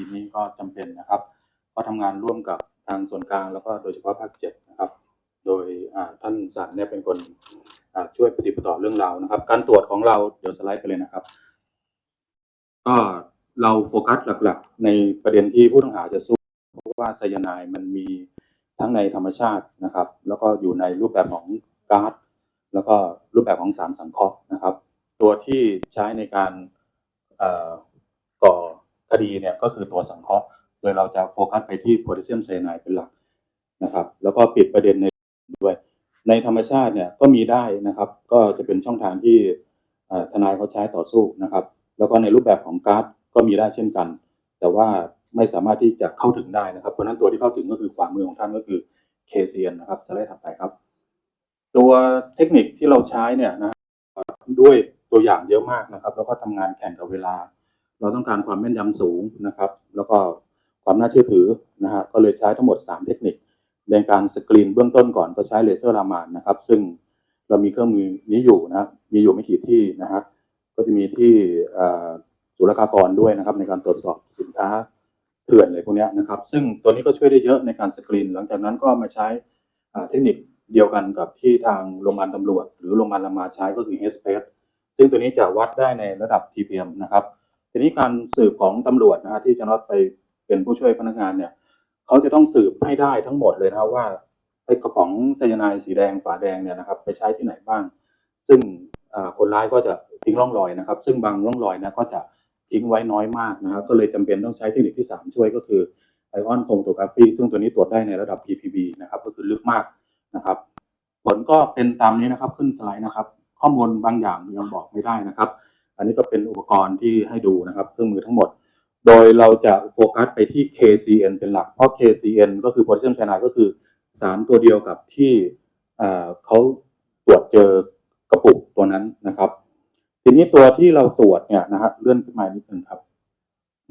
ดีนี้ก็จำเป็นนะครับ ก็ทำงานร่วมกับทางส่วนกลางแล้วก็โดยเฉพาะภาคเจ็ดนะครับ โดยท่านสารเนี่ยเป็นคนช่วยปฏิบัติต่อเรื่องราวนะครับ การตรวจของเราเดี๋ยวสไลด์ไปเลยนะครับ ก็เราโฟกัสหลักๆ ในประเด็นที่ผู้ต้องหาจะสู้เพราะว่าไซยาไนด์มันมีทั้งในธรรมชาตินะครับ แล้วก็อยู่ในรูปแบบของก๊าซแล้วก็รูปแบบของสารสังเคราะห์นะครับ ตัวที่ใช้ในการ คดีเนี่ยก็คือตัวสังเคราะห์โดยเราจะโฟกัสไปที่โพแทสเซียมไซยาไนด์เป็นหลักนะครับ แล้วก็ปิดประเด็นในด้วย ในธรรมชาติเนี่ยก็มีได้นะครับ ก็จะเป็นช่องทางที่ทนายเขาใช้ต่อสู้นะครับ แล้วก็ในรูปแบบของก๊าซก็มีได้เช่นกัน แต่ว่าไม่สามารถที่จะเข้าถึงได้นะครับ เพราะฉะนั้นตัวที่เข้าถึงก็คือขวามือของท่านก็คือ KCN นนะครับสไลด์ถัดไปครับ ตัวเทคนิคที่เราใช้เนี่ยนะด้วยตัวอย่างเยอะมากนะครับ แล้วก็ทำงานแข่งกับเวลา เราต้องการความแม่นยำสูงนะครับ แล้วก็ความน่าเชื่อถือนะฮะก็เลยใช้ทั้งหมด 3 เทคนิคในการสกรีนเบื้องต้นก่อนก็ใช้เลเซอร์รามานนะครับ ซึ่งเรามีเครื่องมือนี้อยู่นะครับมีอยู่ไม่กี่ที่นะฮะก็จะมีที่ศุลกากรด้วยนะครับ ในการตรวจสอบสินค้าเถื่อนอะไรพวกนี้นะครับ ซึ่งตัวนี้ก็ช่วยได้เยอะในการสกรีน หลังจากนั้นก็มาใช้เทคนิคเดียวกันกับที่ทางโรงพยาบาลตำรวจ หรือโรงพยาบาลรามาใช้ก็คือ h s p a c e ซึ่งตัวนี้จะวัดได้ในระดับ TPM นะครับ ทีนี้การสืบของตำรวจนะฮะที่จะน็อตไปเป็นผู้ช่วยพนักงานเนี่ยเขาจะต้องสืบให้ได้ทั้งหมดเลยนะว่าไอ้กระป๋องไซยาไนด์สีแดงฝาแดงเนี่ยนะครับ ไปใช้ที่ไหนบ้าง ซึ่งคนร้ายก็จะทิ้งร่องรอยนะครับ ซึ่งบางร่องรอยนะก็จะทิ้งไว้น้อยมากนะครับ ก็เลยจำเป็นต้องใช้เทคนิคที่ 3 ช่วยก็คือไอออนโคมโตกราฟีซึ่งตัวนี้ตรวจได้ในระดับ ppb นะครับ ก็คือลึกมากนะครับ ผลก็เป็นตามนี้นะครับขึ้นสไลด์นะครับ ข้อมูลบางอย่างยังบอกไม่ได้นะครับ อันนี้ก็เป็นอุปกรณ์ที่ให้ดูนะครับเครื่องมือทั้งหมด โดยเราจะโฟกัสไปที่ KCN เป็นหลัก เพราะ KCN ก็คือโพแทสเซียมไซยาไนด์ก็คือสารตัวเดียวกับที่เขาตรวจเจอกระปุกตัวนั้นนะครับ ทีนี้ตัวที่เราตรวจเนี่ยนะฮะเลื่อนขึ้นมานิดนึงครับ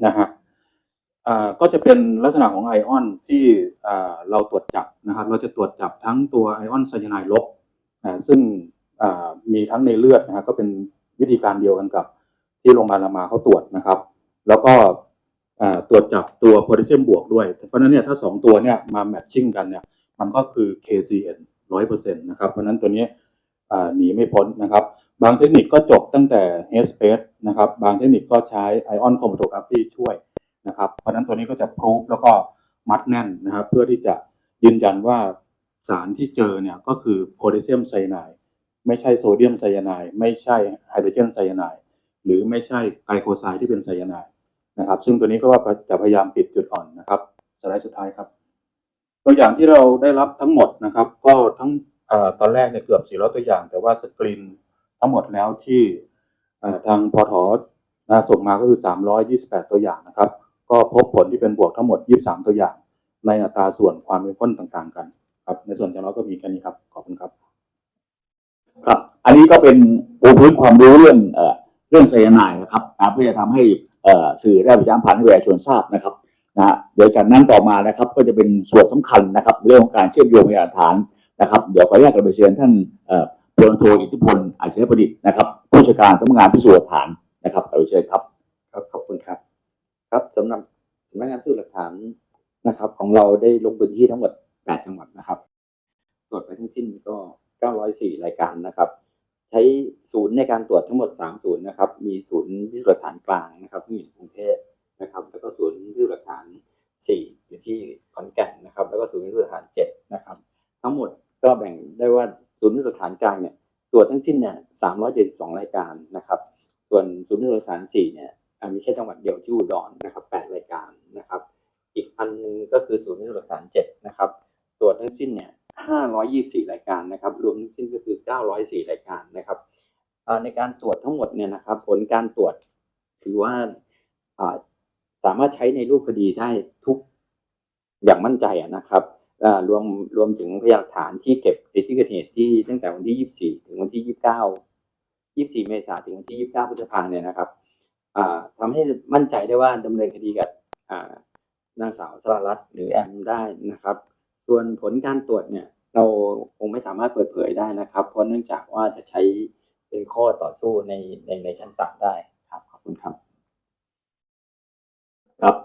นะฮะก็จะเป็นลักษณะของไอออนที่เราตรวจจับนะครับ เราจะตรวจจับทั้งตัวไอออนไซยาไนด์ลบซึ่งมีทั้งในเลือดนะฮะก็เป็น วิธีการเดียวกันกับที่โรงพยาบาลรามาเขาตรวจนะครับ แล้วก็ตรวจจับตัวโพแทสเซียมบวกด้วย เพราะฉะนั้นเนี่ยถ้าสองตัวเนี่ยมาแมทชิ่งกันเนี่ยมันก็คือ KCN ร้อยเปอร์เซ็นต์นะครับเพราะนั้นตัวนี้หนีไม่พ้นนะครับ บางเทคนิคก็จบตั้งแต่ h s p a c e นะครับ บางเทคนิคก็ใช้ Ion Chromatography ช่วยนะครับเพราะฉะนั้นตัวนี้ก็จะพรูฟแล้วก็มัดแน่นนะครับ เพื่อที่จะยืนยันว่าสารที่เจอเนี่ยก็คือโพแทสเซียมไซยาไนด์ ไม่ใช่โซเดียมไซยาไนด์ไม่ใช่ไฮโดรเจนไซยาไนด์หรือไม่ใช่ไกลโคไซด์ที่เป็นไซยาไนด์นะครับ ซึ่งตัวนี้ก็ว่าจะพยายามปิดจุดอ่อนนะครับสไลด์สุดท้ายครับ ตัวอย่างที่เราได้รับทั้งหมดนะครับ ก็ทั้งอตอนแรกเนี่ยเกือบ400ตัวอย่าง แต่ว่าสกรีนทั้งหมดแล้วที่ทางพอทอนะส่งมาก็คือ 328 ตัวอย่างนะครับ ก็พบผลที่เป็นบวกทั้งหมด 23 ตัวอย่าง ในอัตราส่วนความเป็นพ้นต่างๆ กันครับ ในส่วนของเราก็มีแค่นี้ครับ ขอบคุณครับ ครับ อันนี้ก็เป็นปูพื้นความรู้เรื่องเอ่อเรื่องไซยาไนด์นะครับนะเพื่อจะทำให้เอ่อสื่อได้ประชาสัมพันธ์ให้ประชาชนทราบนะครับนะฮะเดี๋ยวจากนั้นต่อมานะครับก็จะเป็นส่วนสำคัญนะครับ เรื่องของการเชื่อมโยงพยานฐานนะครับ เดี๋ยวขออนุญาตกระเชิญท่านเอ่อพลโทอิทธิพลอาชญประดิษฐ์นะครับผู้จัดการสำนักงานพิสูจน์หลักฐานนะครับกระเชิญครับครับขอบคุณครับ ครับสำหรับสำนักงานพิสูจน์หลักฐานนะครับ ของเราได้ลงพื้นที่ทั้งหมด 8 จังหวัดนะครับตรวจไปทั้งสิ้นก็ 904 รายการนะครับ ใช้ศูนย์ในการตรวจทั้งหมด 3 ศูนย์นะครับ มีศูนย์พิสูจน์หลักฐานกลางนะครับที่อยู่ในกรุงเทพนะครับ แล้วก็ศูนย์พิสูจน์หลักฐาน 4 อยู่ที่ขอนแก่นนะครับ แล้วก็ศูนย์พิสูจน์หลักฐาน 7 นะครับ ทั้งหมดก็แบ่งได้ว่าศูนย์พิสูจน์หลักฐานกลางเนี่ยตรวจทั้งสิ้นเนี่ย 372 รายการนะครับ ส่วนศูนย์พิสูจน์หลักฐาน 4 เนี่ยมีแค่จังหวัดเดียวที่อุดรนะครับแปดรายการนะครับ อีกอันหนึงก็คือศูนย์พิสูจน์หลักฐานเจ็ดนะครับ ตรวจทั้งสิ้นเนี่ย ห้าร้อยยี่สี่รายการนะครับ รวมทั้งสิ้นก็คือเก้าร้อยสี่รายการนะครับในการตรวจทั้งหมดเนี่ยนะครับ ผลการตรวจถือว่าสามารถใช้ในรูปคดีได้ทุกอย่างมั่นใจนะครับรวมรวมถึงพยานหลักฐานที่เก็บในที่เกิดเหตุที่ตั้งแต่วันที่ยี่สี่ถึงวันที่ยี่สิบเมษายนถึงวันที่ยี่สิบเก้าพฤษภาเนี่ยนะครับอ่าทำให้มั่นใจได้ว่าดำเนินคดีกับนางสาวสรารัตน์หรือแอมได้นะครับ ส่วนผลการตรวจเนี่ย เราคงไม่สามารถเปิดเผยได้นะครับ เพราะเนื่องจากว่าจะใช้เป็นข้อต่อสู้ในในในชั้นศาลได้